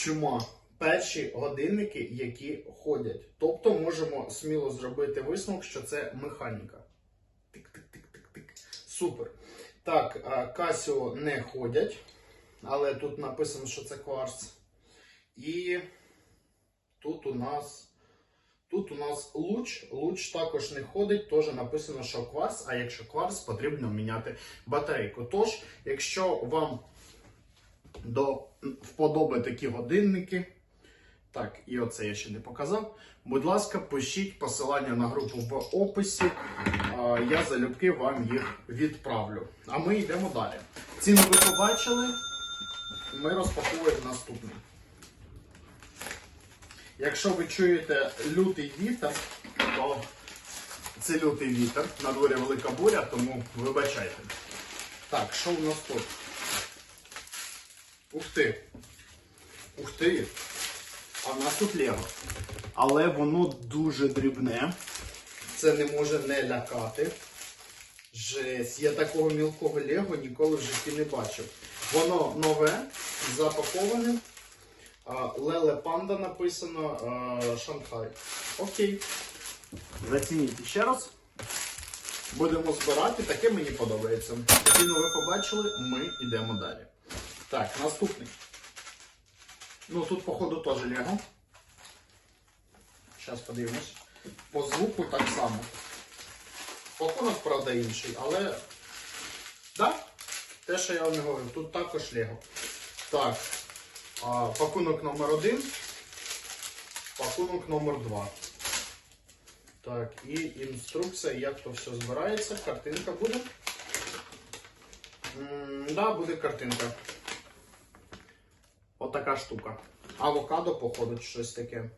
чума. Перші годинники, які ходять. Тобто можемо сміло зробити висновок, що це механіка. Тик-тик-тик-тик-тик. Супер. Так, Casio не ходять, але тут написано, що це кварц. І тут у нас. Тут у нас луч. Луч також не ходить, теж написано, що кварц, а якщо кварц, потрібно міняти батарейку. Тож, якщо вам до вподоби такі годинники, так, і оце я ще не показав. Будь ласка, пишіть посилання на групу в описі. Я залюбки вам їх відправлю. А ми йдемо далі. Ціну ви побачили. Ми розпаковуємо наступний. Якщо ви чуєте лютий вітер, то це лютий вітер. На дворі велика буря, тому вибачайте. Так, що у нас тут? Ух ти! Ух ти! А в нас тут Лего. Але воно дуже дрібне. Це не може не лякати. Жесть, я такого мілкого Лего ніколи в житті не бачив. Воно нове, запаковане. Леле Панда написано Шанхай. Окей. Зацініть ще раз. Будемо збирати, таке мені подобається. Ціну ви побачили, ми йдемо далі. Так, наступний. Ну тут, походу, теж Лего. Зараз подивимось. По звуку так само. Пакунок, правда, інший, але. Так, те, що я вам не говорив, тут також Лего. Так. А, пакунок номер один. Пакунок номер два. Так, і інструкція, як то все збирається. Картинка буде. Так, да, буде картинка. Отака штука. Авокадо, походу, щось таке.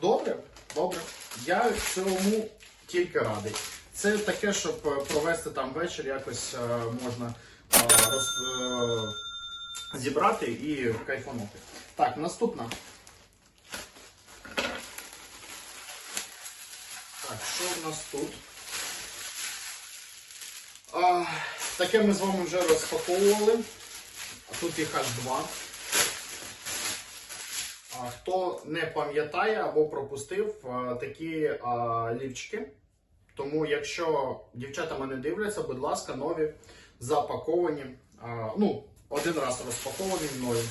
Добре, добре. Я цьому тільки радий. Це таке, щоб е, провести там вечір, якось е, можна е, роз, зібрати і кайфанути. Так, наступна. Так, що в нас тут? А, таке ми з вами вже розпаковували. А тут їх аж два. Хто не пам'ятає або пропустив такі лівчики. Тому, якщо дівчата мене дивляться, будь ласка, нові запаковані. Ну, один раз розпаковані мною.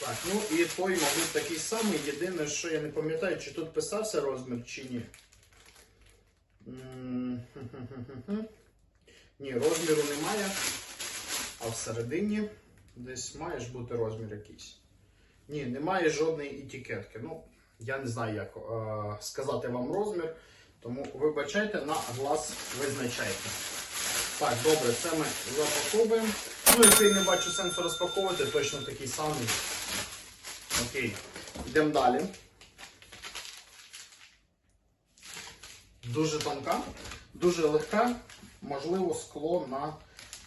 Так, ну і той, мабуть, такий самий. Єдине, що я не пам'ятаю, чи тут писався розмір, чи ні. Ні, розміру немає. А всередині десь має ж бути розмір якийсь. Ні, немає жодної етикетки. Ну, я не знаю, як е, сказати вам розмір. Тому вибачайте, на глаз визначайте. Так, добре, це ми запаковуємо. Ну, якщо я не бачу сенсу розпаковувати, точно такий самий. Окей. Йдемо далі. Дуже тонка, дуже легка, можливо, скло на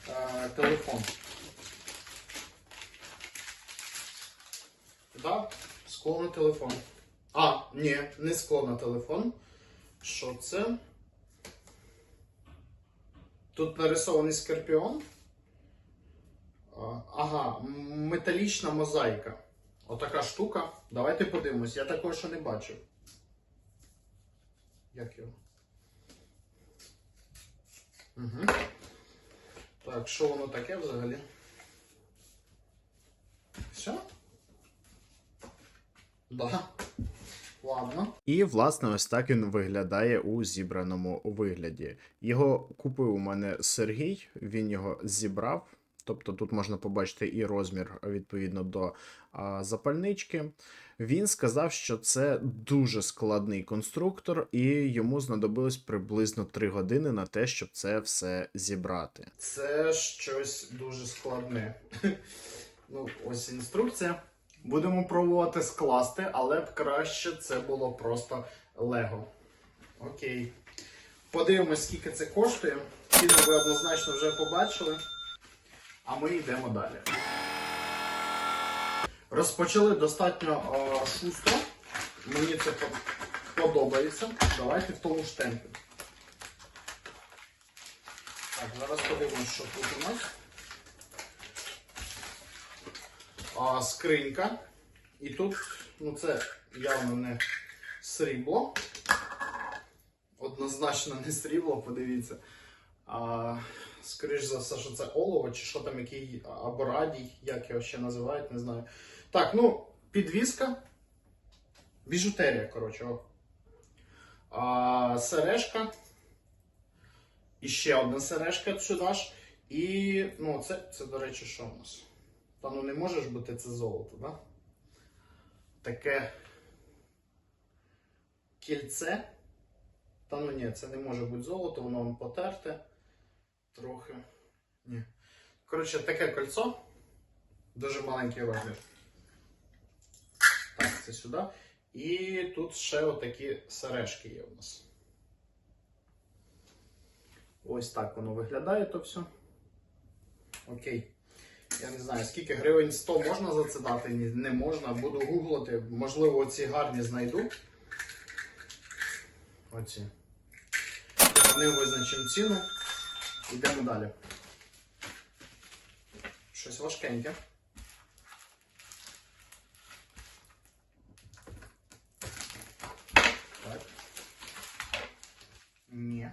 е, телефон. Да, скло на телефон. А, ні, не скло на телефон. Що це? Тут нарисований скорпіон. Ага, металічна мозаїка. Отака штука. Давайте подивимось. Я такого ще не бачив. Як його? Угу. Так, що воно таке взагалі? Все? Да. Ладно. І, власне, ось так він виглядає у зібраному вигляді. Його купив у мене Сергій, він його зібрав. Тобто тут можна побачити і розмір відповідно до а, запальнички. Він сказав, що це дуже складний конструктор, і йому знадобилось приблизно 3 години на те, щоб це все зібрати. Це щось дуже складне. Ну, ось інструкція. Будемо пробувати скласти, але б краще це було просто Лего. Окей. Подивимось, скільки це коштує. Ціну ви однозначно вже побачили. А ми йдемо далі. Розпочали достатньо е, шустро. Мені це подобається. Давайте в тому ж темпі. Так, зараз подивимось, що тут у нас. А, скринька. І тут, ну це явно не срібло. Однозначно не срібло, подивіться. А, скоріш за все, що це олово, чи що там, який або радій, як його ще називають, не знаю. Так, ну, підвіска. Біжутерія, коротше. А, сережка. І ще одна сережка сюди ж. І, ну, це, це, до речі, що у нас? Та ну не може ж бути це золото, да? Таке кільце. Та ну ні, це не може бути золото, воно вам потерте. Трохи. Ні. Коротше, таке кольцо. Дуже маленький розмір. Так, це сюди. І тут ще отакі сережки є у нас. Ось так воно виглядає то все. Окей. Я не знаю, скільки гривень 100 можна за це дати, не можна. Буду гуглити. Можливо, оці гарні знайду. Оці. Вони визначимо ціну. Йдемо далі. Щось важкеньке. Так. Ні.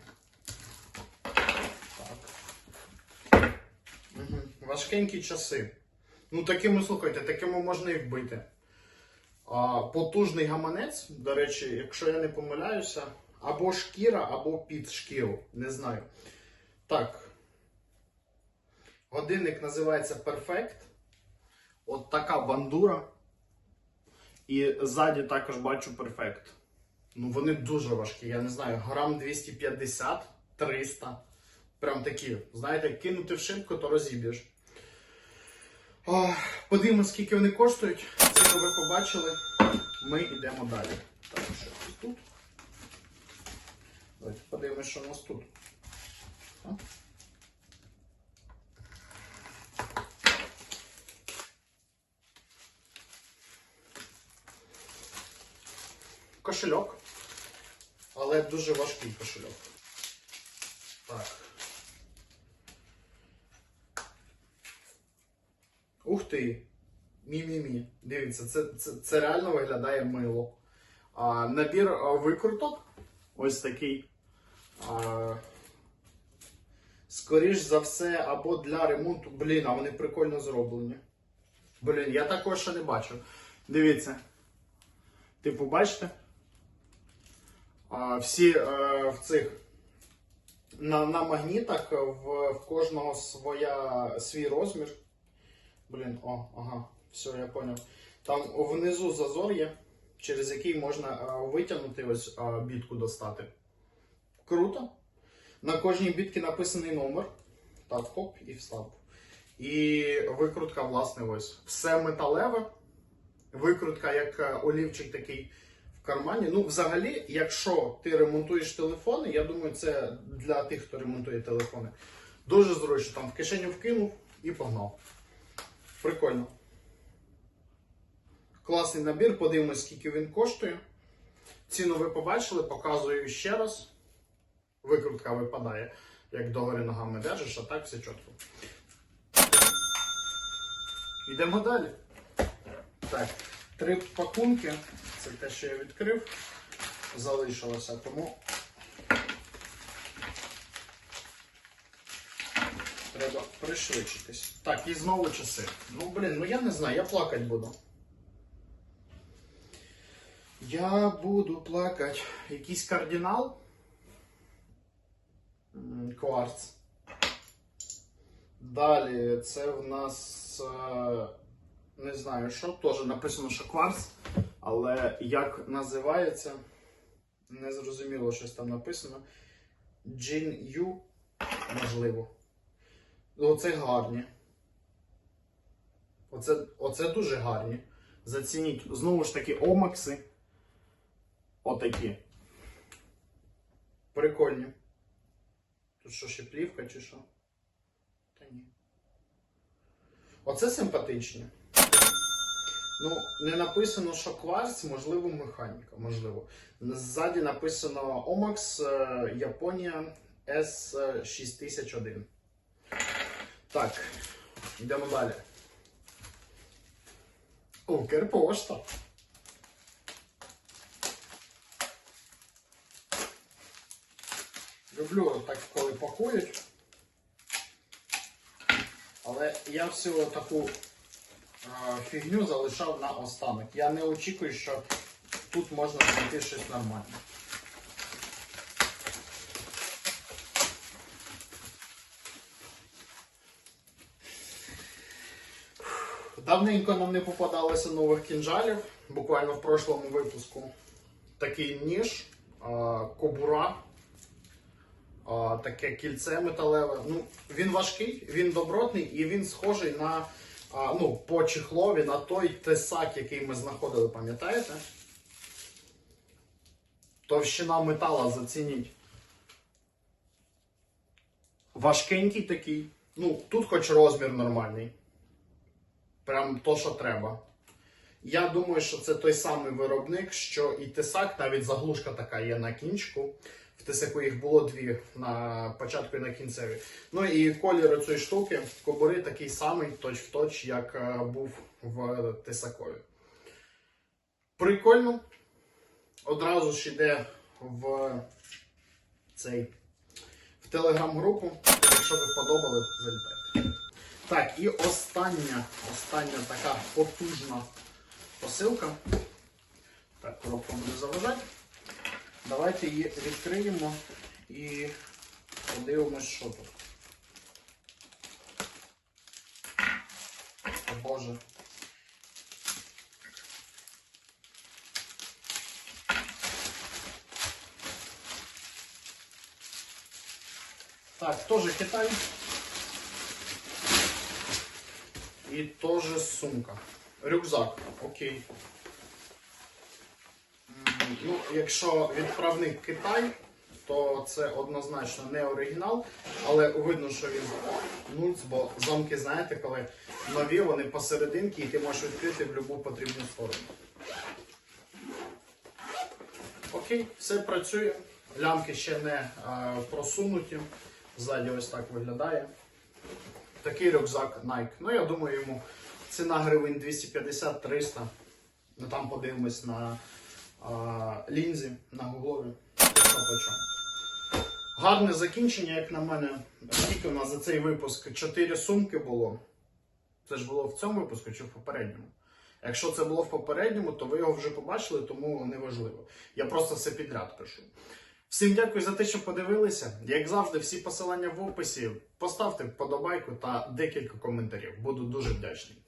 Так. Угу. Важкенькі часи. Ну, такими, слухайте, такими можна і вбити. А, потужний гаманець, до речі, якщо я не помиляюся, або шкіра, або під шкіру. Не знаю. Так. Годинник називається Perfect. От така бандура. І ззаді також бачу Perfect. Ну, вони дуже важкі, я не знаю, грам 250, 300. Прям такі, знаєте, кинути в шинку, то розіб'єш. Подивимось, скільки вони коштують. Ціну ви побачили. Ми йдемо далі. Так, що тут тут? Давайте подивимось, що у нас тут. Кошельок. Але дуже важкий кошельок. Ух ти! Мі-мі-мі. Дивіться, це, це, це реально виглядає мило. А, набір а, викруток. Ось такий. А, скоріш за все, або для ремонту. Блін, а вони прикольно зроблені. Блін, я такого ще не бачив. Дивіться. Типу, бачите? А, всі е, в цих на, на магнітах в, в кожного своя, свій розмір. Блін, о, ага, все, я поняв. Там внизу зазор є, через який можна витягнути ось бітку достати. Круто. На кожній бітці написаний номер. Так, хоп, і встав. І викрутка, власне, ось. Все металеве. Викрутка, як е, олівчик такий в кармані. Ну, взагалі, якщо ти ремонтуєш телефони, я думаю, це для тих, хто ремонтує телефони. Дуже зручно. Там в кишеню вкинув і погнав. Прикольно. Класний набір, подивимось, скільки він коштує. Ціну ви побачили, показую ще раз. Викрутка випадає, як догори ногами держиш, а так все чітко. Йдемо далі. Так, три пакунки. Це те, що я відкрив. Залишилося, тому треба пришвидшитись. Так, і знову часи. Ну, блін, ну я не знаю, я плакати буду. Я буду плакати. Якийсь кардинал. Кварц. Далі це в нас е, не знаю що, теж написано, що кварц, але як називається, не зрозуміло, щось там написано. Джин Ю, можливо. Ну, Оце гарні. Оце, оце дуже гарні. Зацініть. Знову ж таки, омакси. Отакі. Прикольні. Тут що ще плівка чи що? Та ні. Оце симпатичні. Ну, не написано, що кварц, можливо, механіка. Можливо. Ззаді написано Omax е, Японія S6001. Так, йдемо далі. Укрпошта. Люблю так, коли пакують. Але я всю таку а, фігню залишав на останок. Я не очікую, що тут можна знайти щось нормальне. Давненько нам не попадалося нових кінжалів. Буквально в прошлому випуску такий ніж, кобура, таке кільце металеве. Ну, він важкий, він добротний і він схожий на ну, по чехлові на той тесак, який ми знаходили, пам'ятаєте? Товщина метала зацініть. Важкенький такий. Ну, тут хоч розмір нормальний. Прям то, що треба. Я думаю, що це той самий виробник, що і тесак, навіть заглушка така є на кінчику. В тесаку їх було дві на початку і на кінцеві. Ну і колір цієї штуки, кобури такий самий, точ в точ, як е, був в тесакові. Прикольно. Одразу ж йде в цей в телеграм-групу. Якщо ви вподобали, залітайте. Так, і остання, остання така потужна посилка. Так, коробка буде заважати. Давайте її відкриємо і подивимось, що тут. О Боже. Так, тоже Китай. І теж сумка. Рюкзак, окей. Ну, якщо відправник Китай, то це однозначно не оригінал, але видно, що він нульц, бо замки, знаєте, коли нові, вони посерединки, і ти можеш відкрити в будь-яку потрібну сторону. Окей, все працює. Лямки ще не е, просунуті. Ззаді ось так виглядає. Такий рюкзак Nike. Ну, я думаю, йому ціна гривень 250-300. Ну там подивимось на а, лінзі, на гуглові. Гарне закінчення, як на мене. Скільки у нас за цей випуск? 4 сумки було. Це ж було в цьому випуску чи в попередньому? Якщо це було в попередньому, то ви його вже побачили, тому неважливо. Я просто все підряд пишу. Всім дякую за те, що подивилися. Як завжди, всі посилання в описі. Поставте вподобайку та декілька коментарів. Буду дуже вдячний.